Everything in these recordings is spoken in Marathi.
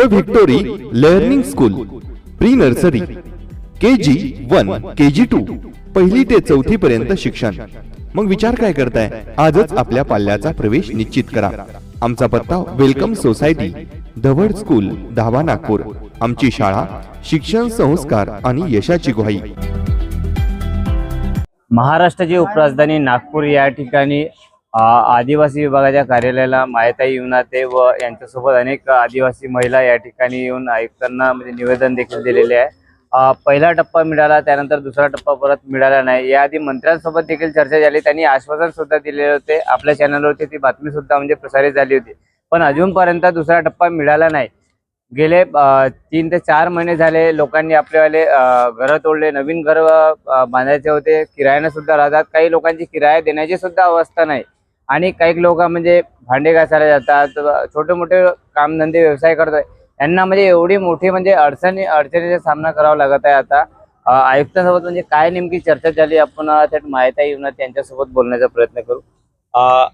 The victory learning school pre nursery K G one K G two पहिली ते चौथी पर्यंत शिक्षण. मग विचार काय करताय? आजच आपल्या पाल्याचा प्रवेश निश्चित करा. आमचा पत्ता वेलकम सोसायटी धवड स्कूल धावा नागपूर. आमची शाळा शिक्षण संस्कार आणि यशाची ग्वाही. महाराष्ट्राची उपराजधानी नागपूर या ठिकाणी आदिवासी विभागाच्या कार्यालयाला मायताई येऊन आहे व यांच्यासोबत अनेक आदिवासी महिला या ठिकाणी येऊन आयुक्तांना म्हणजे निवेदन देखील दिलेले आहे. पहिला टप्पा मिळाला त्यानंतर दुसरा टप्पा परत मिळाला नाही. याआधी मंत्र्यांसोबत देखील चर्चा झाली त्यांनी आश्वासन सुद्धा दिलेले होते. आपल्या चॅनलवरती ती बातमी सुद्धा म्हणजे प्रसारित झाली होती. पण अजूनपर्यंत दुसरा टप्पा मिळाला नाही. गेले तीन ते चार महिने झाले लोकांनी आपलेवाले घरं तोडले नवीन घर बांधायचे होते. किरायानं सुद्धा राहतात. काही लोकांची किराया देण्याची सुद्धा अवस्था नाही. आणि काही लोक म्हणजे भांडे घासायला जातात छोटे मोठे कामधंदे व्यवसाय करतात. यांना म्हणजे एवढी मोठी म्हणजे अडचणी अडचणीचा सामना करावा लागत आहे आता. आयुक्तांसोबत म्हणजे काय नेमकी चर्चा झाली? आपण अ, त्यात माहिती येऊन त्यांच्यासोबत बोलण्याचा प्रयत्न करू. अ,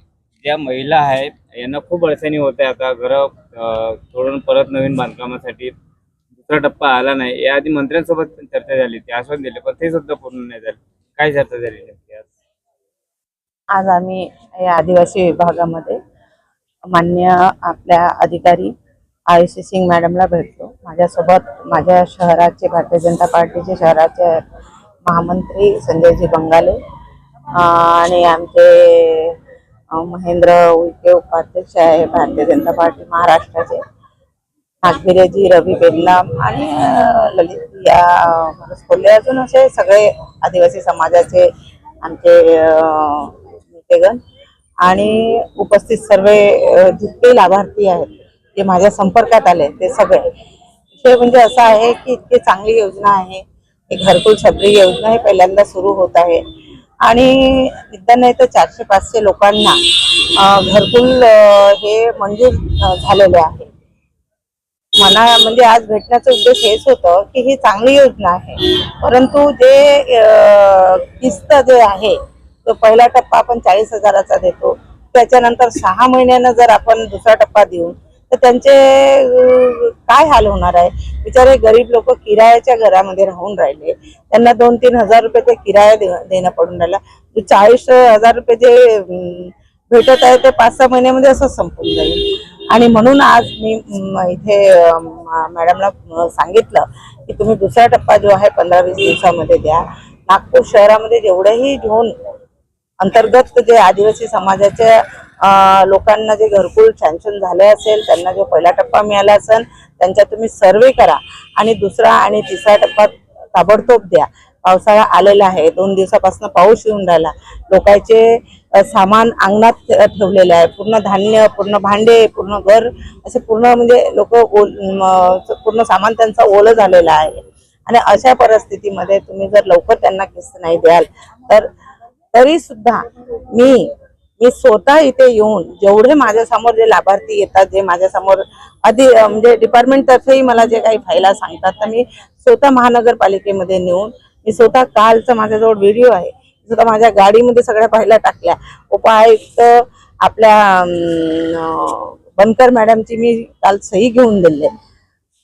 ज्या महिला आहेत यांना खूप अडचणी होत आहे आता. घरं अ, तोडून परत नवीन बांधकामासाठी दुसरा टप्पा आला नाही. याआधी मंत्र्यांसोबत चर्चा झाली ती आश्वासन दिले पण ते सुद्धा पूर्ण नाही झाले. काय चर्चा झाली नेमकी आज? आम्ही या आदिवासी विभागामध्ये मान्य आपल्या अधिकारी आयुषी सिंग मॅडमला भेटलो माझ्यासोबत माझ्या शहराचे भारतीय जनता पार्टीचे शहराचे महामंत्री संजयजी बंगाले आणि आमचे महेंद्र उईके उपाध्यक्ष आहे भारतीय जनता पार्टी महाराष्ट्राचे नागबिरेजी रवी बेल्ला आणि ललित या मनोज अजून असे सगळे आदिवासी समाजाचे आमचे अं, आणि उपस्थित सर्व जितके लाभार्थी आहेत जे माझ्या संपर्कात आले ते सगळे. विषय म्हणजे असं आहे की इतकी चांगली योजना आहे. एक घरकुल छत्री योजना हे पहिल्यांदा सुरू होत आहे. आणि निदान नाही तर चारशे पाचशे लोकांना घरकुल हे मंजूर झालेले आहे. मला म्हणजे आज भेटण्याचा उद्देश हेच होतं की ही चांगली योजना आहे. परंतु जे किस्त जे आहे तो पहिला टप्पा आपण चाळीस हजाराचा देतो. त्याच्यानंतर सहा महिन्यानं जर आपण दुसरा टप्पा देऊ तर त्यांचे काय हाल होणार आहे? बिचारे गरीब लोक किरायाच्या घरामध्ये राहून राहिले. त्यांना दोन तीन हजार रुपये ते किराया देणं पडून राहिला. म्हणजे चाळीस हजार रुपये जे भेटत आहे ते पाच सहा महिन्यामध्ये असं संपून जाईल. आणि म्हणून आज मी इथे मॅडमला सांगितलं की तुम्ही दुसरा टप्पा जो आहे पंधरा वीस दिवसामध्ये द्या. नागपूर शहरामध्ये जेवढेही झोन अंतर्गत जे आदिवासी समाजाच्या लोकांना जे घरकुल सँक्शन झाले असेल त्यांना जो पहिला टप्पा मिळाला असेल त्यांचा तुम्ही सर्वे करा. आणि दुसरा आणि तिसरा टप्पा ताबडतोब द्या. पावसाळा आलेला आहे. दोन दिवसापासून पाऊस येऊन राहिला. लोकांचे सामान अंगणात ठेवलेलं आहे. पूर्ण धान्य पूर्ण भांडे पूर्ण घर असे पूर्ण म्हणजे लोक ओल पूर्ण सामान त्यांचा ओलं झालेलं आहे. आणि अशा परिस्थितीमध्ये तुम्ही जर लवकर त्यांना किस्त नाही द्याल तर तरी सुद्धा मी मी स्वतः इथे येऊन जेवढे माझ्यासमोर जे लाभार्थी येतात जे माझ्यासमोर आधी म्हणजे डिपार्टमेंट तर्फेही मला जे काही फायला सांगतात तर मी स्वतः महानगरपालिकेमध्ये नेऊन मी स्वतः कालचा माझ्याजवळ व्हिडिओ आहे. स्वतः माझ्या गाडीमध्ये सगळ्या फायला टाकल्या. उपायुक्त आपल्या बनकर मॅडमची मी काल सही घेऊन दिले.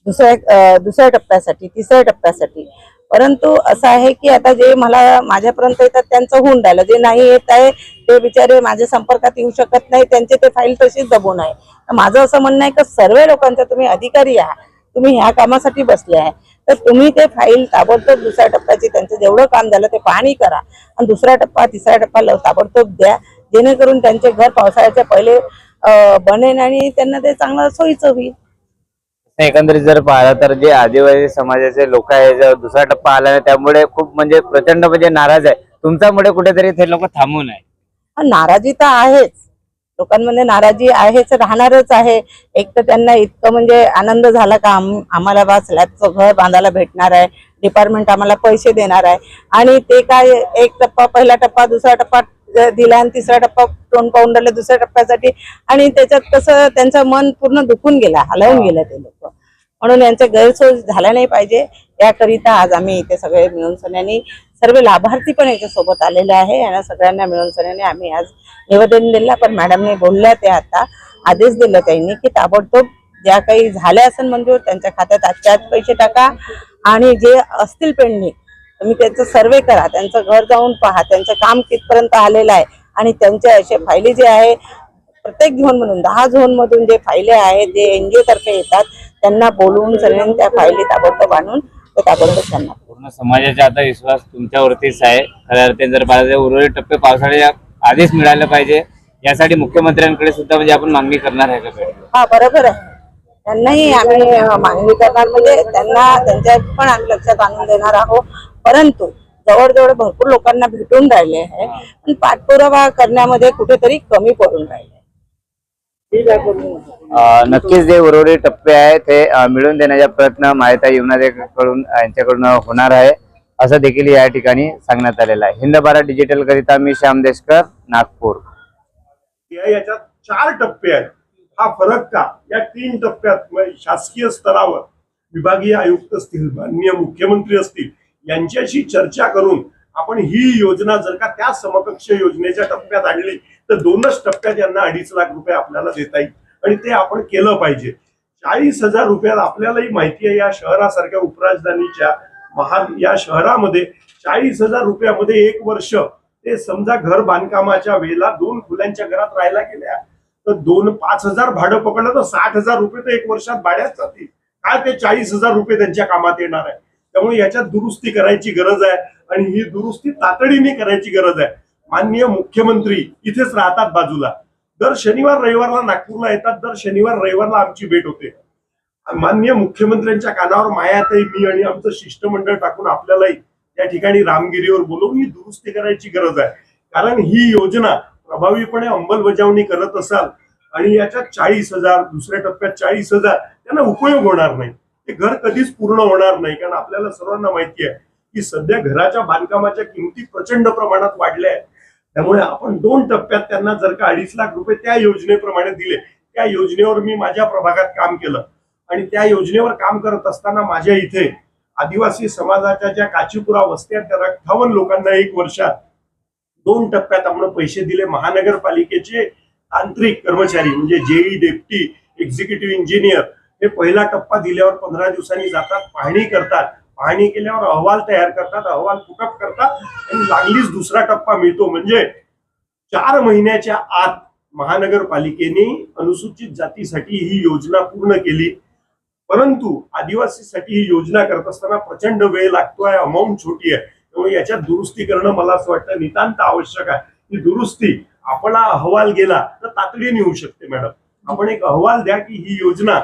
दुसऱ्या दुसऱ्या टप्प्यासाठी तिसऱ्या टप्प्यासाठी. परंतु असं आहे की आता जे मला माझ्यापर्यंत येतात त्यांचं होऊन राहिलं. जे नाही येत आहे ते बिचारे माझ्या संपर्कात येऊ शकत नाही त्यांचे ते फाईल तशीच दबून आहे. माझं असं म्हणणं आहे की सर्व लोकांचा तुम्ही अधिकारी आहात. तुम्ही ह्या कामासाठी बसले आहे. तर तुम्ही ते फाईल ताबडतोब दुसऱ्या टप्प्याची त्यांचं जेवढं काम झालं ते पाहणी करा. आणि दुसरा टप्पा तिसरा टप्पा ताबडतोब द्या. जेणेकरून त्यांचे घर पावसाळ्याच्या पहिले बनेन आणि त्यांना ते चांगलं सोयीचं होईल. एकंदरीत जर पाहिलं तर जे आदिवासी समाजाचे लोक आहे दुसरा टप्पा आला त्यामुळे खूप म्हणजे प्रचंड म्हणजे नाराज आहे. तुमच्यामुळे कुठेतरी ते लोक थांबून आहे. नाराजी तर आहेच. लोकांमध्ये नाराजी आहेच राहणारच आहे. एक तर त्यांना इतकं म्हणजे आनंद झाला का आम- आम्हाला बा स्लॅबचं घर बांधायला भेटणार आहे डिपार्टमेंट आम्हाला पैसे देणार आहे. आणि ते काय एक टप्पा पहिला टप्पा दुसरा टप्पा दिला आणि तिसरा टप्पा तोंड पाहून राहिले दुसऱ्या टप्प्यासाठी. आणि त्याच्यात कसं त्यांचं मन पूर्ण दुखून गेला हलवून गेलं ते लोक. म्हणून यांचे गैरसोय झाला नाही पाहिजे. याकरिता आज आम्ही इथे सगळे मिळून सगळ्यांनी सर्व लाभार्थी पण याच्यासोबत आलेले आहे. यांना सगळ्यांना मिळून सगळ्यांनी आम्ही आज निवेदन दिलं. पण मॅडमने बोलल्या ते आता आदेश दिला त्यांनी की ताबडतोब ज्या काही झाल्या असेल मंजूर त्यांच्या खात्यात आजच्या आज पैसे टाका. आणि जे असतील पेंडिंग तुम्ही त्यांचं सर्वे करा. त्यांचं घर जाऊन पहा. त्यांचं काम कितपर्यंत आलेलं आहे. आणि त्यांच्या असे फायली जे आहे प्रत्येक झोन म्हणून दहा झोन मधून जे फायले आहेत जे एनजीओ तर्फे येतात त्यांना बोलवून सगळ्यांनी त्या फायली ताबडतोब आणून ते ताबडतोब त्यांना. पूर्ण समाजाचा आता विश्वास तुमच्यावरतीच आहे. खऱ्या अर्थाने जर पाहिजे उर्वरित टप्पे पावसाळ्याच्या आधीच मिळायला पाहिजे यासाठी मुख्यमंत्र्यांकडे सुद्धा म्हणजे आपण मागणी करणार आहे का? हा बरोबर आहे. त्यांनाही आम्ही मागणी करणार म्हणजे त्यांना त्यांच्या पण आम्ही लक्षात आणून देणार आहोत. परंतु जवळजवळ भरपूर लोकांना भेटून राहिले आहे. पण पाठपुरावा करण्यामध्ये कुठेतरी कमी पडून राहिले नक्कीच जे उर्वरित टप्पे आहेत ते मिळवून देण्याचा प्रयत्न माहिती येऊन यांच्याकडून होणार आहे असं देखील या ठिकाणी सांगण्यात आलेलं आहे. हिंद भारत डिजिटल करिता मी श्याम देशकर नागपूर. याच्यात चार टप्पे आहेत. हा फरक का? या तीन टप्प्यात म्हणजे शासकीय स्तरावर विभागीय आयुक्त असतील माननीय मुख्यमंत्री असतील यांच्याशी चर्चा करून आपण ही योजना जर का त्या समकक्ष योजनेच्या टप्प्यात आणली तर दोनच टप्प्यात यांना अडीच लाख रुपये आपल्याला देता येईल. आणि ते आपण केलं पाहिजे. चाळीस हजार रुपयात आपल्यालाही माहिती आहे या शहरासारख्या उपराजधानीच्या महान या शहरामध्ये चाळीस हजार रुपयामध्ये एक वर्ष ते समजा घर बांधकामाच्या वेळेला दोन खुल्यांच्या घरात राहायला गेल्या तर दोन पाच हजार भाडं पकडलं तर साठ हजार रुपये तर एक वर्षात भाड्यात जातील. काय ते चाळीस हजार रुपये त्यांच्या कामात येणार आहे? त्यामुळे याच्यात दुरुस्ती करायची गरज आहे आणि ही दुरुस्ती तातडीने करायची गरज आहे. माननीय मुख्यमंत्री इथेच राहतात बाजूला. दर शनिवार रविवारला नागपूरला येतात. दर शनिवार रविवारला आमची भेट होते. माननीय मुख्यमंत्र्यांच्या कानावर मायातही मी आणि आमचं शिष्टमंडळ टाकून आपल्यालाही त्या ठिकाणी रामगिरीवर बोलवून ही दुरुस्ती करायची गरज आहे. कारण ही योजना प्रभावीपणे अंमलबजावणी करत असाल आणि याच्यात चाळीस हजार दुसऱ्या टप्प्यात चाळीस हजार त्यांना उपयोग होणार नाही. ते घर कधीच पूर्ण होणार नाही कारण आपल्याला सर्वांना माहिती आहे की सध्या घराच्या बांधकामाच्या किमती प्रचंड प्रमाणात वाढल्या आहेत. त्यामुळे आपण दोन टप्प्यात त्यांना जर का अडीच लाख रुपये त्या योजनेप्रमाणे दिले त्या योजनेवर मी माझ्या प्रभागात काम केलं. आणि त्या योजनेवर काम करत असताना माझ्या इथे आदिवासी समाजाच्या ज्या काचीपुरा वस्त्या आहेत त्या अठ्ठावन्न लोकांना एक वर्षात दोन टप्प्यात आपण पैसे दिले. महानगरपालिकेचे तांत्रिक कर्मचारी म्हणजे जेई डेप्टी एक्झिक्युटिव्ह इंजिनियर हे पहिला टप्पा दिल्यावर पंधरा दिवसांनी जातात पाहणी करतात. पाहणी केल्यावर अहवाल तयार करतात अहवाल फुकट करतात आणि लागलीच दुसरा टप्पा मिळतो. म्हणजे चार महिन्याच्या आत महानगरपालिकेने अनुसूचित जातीसाठी ही योजना पूर्ण केली. परंतु आदिवासीसाठी ही योजना करत असताना प्रचंड वेळ लागतोय अमाऊंट छोटी आहे. त्यामुळे याच्यात दुरुस्ती करणं मला असं वाटतं नितांत आवश्यक आहे. ही दुरुस्ती आपण अहवाल गेला तर तातडीने होऊ शकते मॅडम. आपण एक अहवाल द्या की ही योजना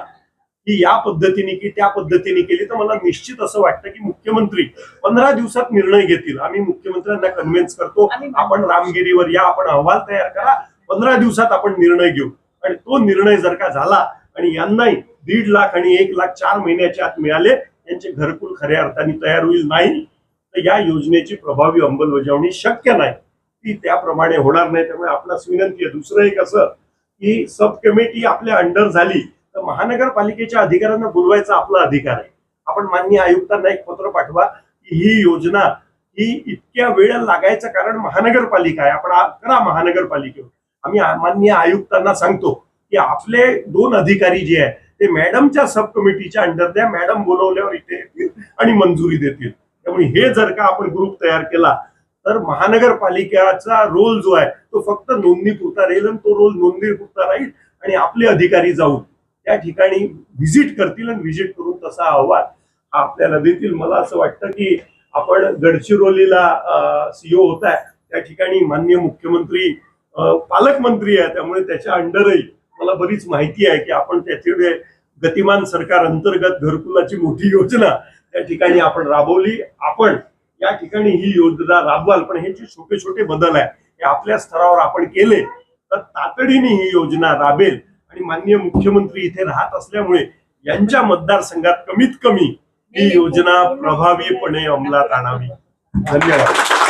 ही या पद्धतीने की त्या पद्धतीने केली तर मला निश्चित असं वाटतं की मुख्यमंत्री पंधरा दिवसात निर्णय घेतील. आम्ही मुख्यमंत्र्यांना कन्व्हिन्स करतो आपण रामगिरीवर या आपण अहवाल तयार करा पंधरा दिवसात आपण निर्णय घेऊ. आणि तो निर्णय जर का झाला आणि यांनाही दीड लाख आणि एक लाख चार महिन्याच्या आत मिळाले यांचे घरकुल खऱ्या अर्थाने तयार होईल नाही तर या योजनेची प्रभावी अंमलबजावणी शक्य नाही. ती त्याप्रमाणे होणार नाही त्यामुळे आपणास विनंती आहे. दुसरं एक असं की सब कमिटी आपल्या अंडर झाली तर महानगरपालिकेच्या अधिकाऱ्यांना बोलवायचा आपला अधिकार आहे. आपण माननीय आयुक्तांना एक पत्र पाठवा की ही योजना ही इतक्या वेळ लागायचं कारण महानगरपालिका आहे. आपण करा महानगरपालिकेवर. आम्ही माननीय आयुक्तांना सांगतो की आपले दोन अधिकारी जे आहे ते मॅडमच्या सब कमिटीच्या अंडर द्या. मॅडम बोलवल्यावर इथे येतील आणि मंजुरी देतील. त्यामुळे हे जर का आपण ग्रुप तयार केला तर महानगरपालिकेचा रोल जो आहे तो फक्त नोंदणीपुरता राहील आणि तो रोल नोंदणीपुरता राहील आणि आपले अधिकारी जाऊन त्या ठिकाणी व्हिजिट करतील आणि व्हिजिट करून तसा अहवाल हा आपल्याला देतील. मला असं वाटतं की आपण गडचिरोलीला सीओ होत आहे त्या ठिकाणी माननीय मुख्यमंत्री पालकमंत्री आहे त्यामुळे त्याच्या अंडरही मला बरीच माहिती आहे की आपण त्याच्याकडे गतिमान सरकार अंतर्गत घरकुलाची मोठी योजना त्या ठिकाणी आपण राबवली. आपण या ठिकाणी ही योजना राबवाल पण हे जे छोटे छोटे बदल आहे. हे आपल्या स्तरावर आपण केले तर तातडीने ही योजना राबेल. आणि माननीय मुख्यमंत्री इथे राहत असल्यामुळे यांच्या मतदारसंघात कमीत कमी ही योजना प्रभावीपणे अंमलात आणावी. धन्यवाद.